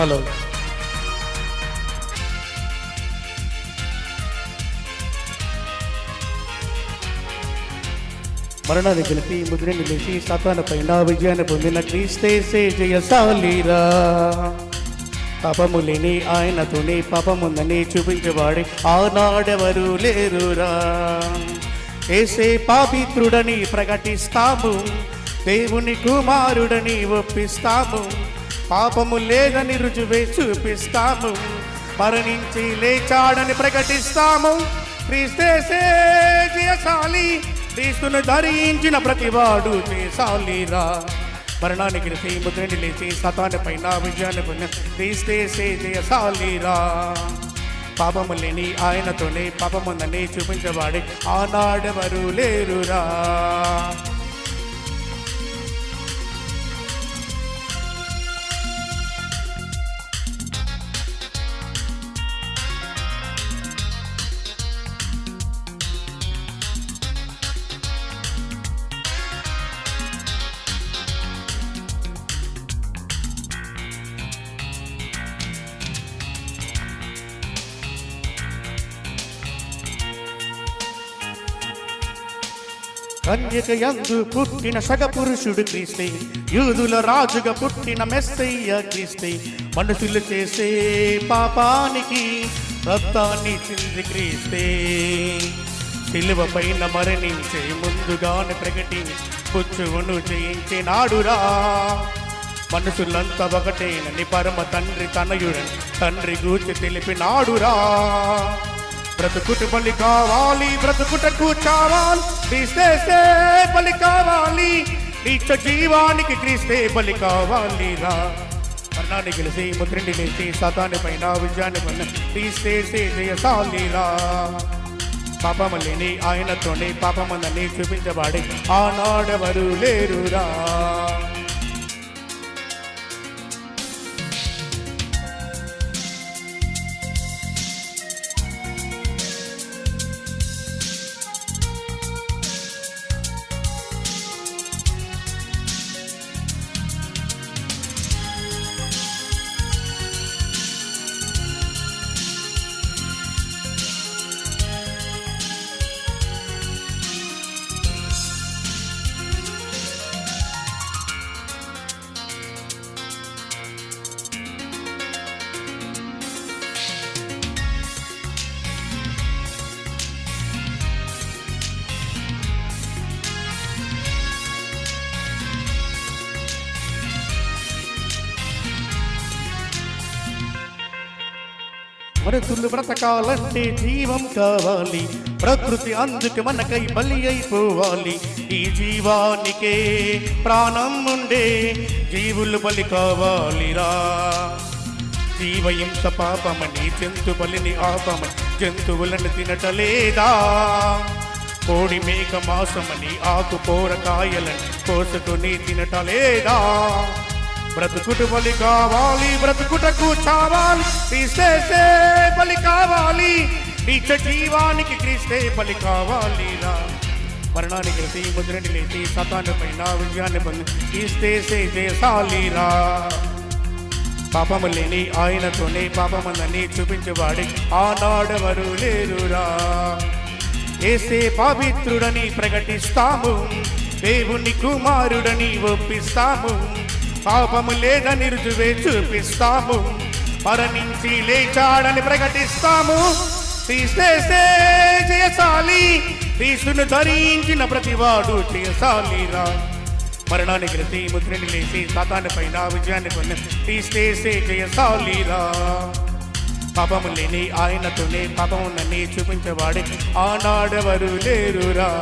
Hello మరణాన్ని గెలిపి ముద్రని నిలిచి సాతాన పైన విజయాన్ని పొందిన క్రీస్తేసే జయశాలిరా. పాపము లేని ఆయనతోనే పాపముందని చూపించేవాడి ఆనాడెవరు లేరురా. ఏసే పాపిత్రుడని ప్రకటిస్తాము దేవుని కుమారుడని ఒప్పిస్తాము పాపము లేదని రుజువే చూపిస్తాము. మరణించి లేచాడని ప్రకటిస్తాము. క్రీస్తేసే క్రీస్తును ధరించిన ప్రతివాడు చేసాలిరా మరణానికి ముద్రని లేచి సతాన్ని పైన విజయాన్ని పొందిన క్రీస్తేసే జయశాలిరా పాపము లేని ఆయనతోనే పాపముందని చూపించబడి ఆనాడెవరు లేరురా. కన్యక యందు పుట్టిన సగ పురుషుడు క్రీస్తే యూదుల రాజుగా పుట్టిన మెస్సయ్య క్రీస్తే మనుషులు చేసే పాపానికి రక్తాన్ని చింది క్రీస్తే. సిలువ పైన మరణించే ముందుగానే ప్రకటించి పుచ్చువును జయించినాడురా మనుషులంతా ఒకటేనని పరమ తండ్రి తనయుడని తండ్రి గూర్చి తెలిపినాడురా బ్రతుకుట బలి కావాలి బ్రతుకుటకు చావాలి. క్రీస్తే బలి కావాలి. నీచ జీవానికి క్రీస్తే బలి కావాలి రా. మరణాన్ని గెలిచి ముద్రిని లేచి సతాన్ని పైన విజయాన్ని పైన క్రీస్తే జయశాలిరా పాపమల్లిని ఆయనతోనే పాపమందని చూపించబడి ఆనాడెవరు లేరురా. మనుషులు బ్రతకాలంటే జీవం కావాలి. ప్రకృతి అందుకు మనకై బలి అయిపోవాలి. ఈ జీవానికే ప్రాణం ఉండే జీవులు బలి కావాలిరా. జీవహింస పాపమని జంతు బలిని ఆపమని జంతువులను తినటలేదా? కోడి మేక మాసమని ఆకు కూరకాయలని కోసుకుని తినటలేదా? బ్రతుకుట బలి కావాలి బ్రతుకుటకు చావాలి. క్రీస్తే బలి కావాలి. నీచ జీవానికి క్రీస్తే బలి కావాలి రా. మరణానికి గెలిచి ముద్రని లేచి సతాన్ని పైన విజయాన్ని పొంది క్రీస్తే చేసాలిరా పాపము లేని ఆయనతోనే పాపమందని చూపించేవాడి ఆనాడెవరు లేరురా ఏసే పవిత్రుడని ప్రకటిస్తాము దేవుని కుమారుడని ఒప్పిస్తాము. పాపము లేదని రుజువే చూపిస్తాము. మరణించి లేచాడని ప్రకటిస్తాము. తీసేసే జయశాలి. తీసును ధరించిన ప్రతివాడు జయశాలిరా మరణానికి గెలిచి ముద్రని లేచి సాతాన్ని పైన విజయాన్ని పొంది తీసేసే జయశాలిరా పాపము లేని ఆయనతోనే పాపమునని చూపించేవాడే. ఆనాడెవరు లేరురా.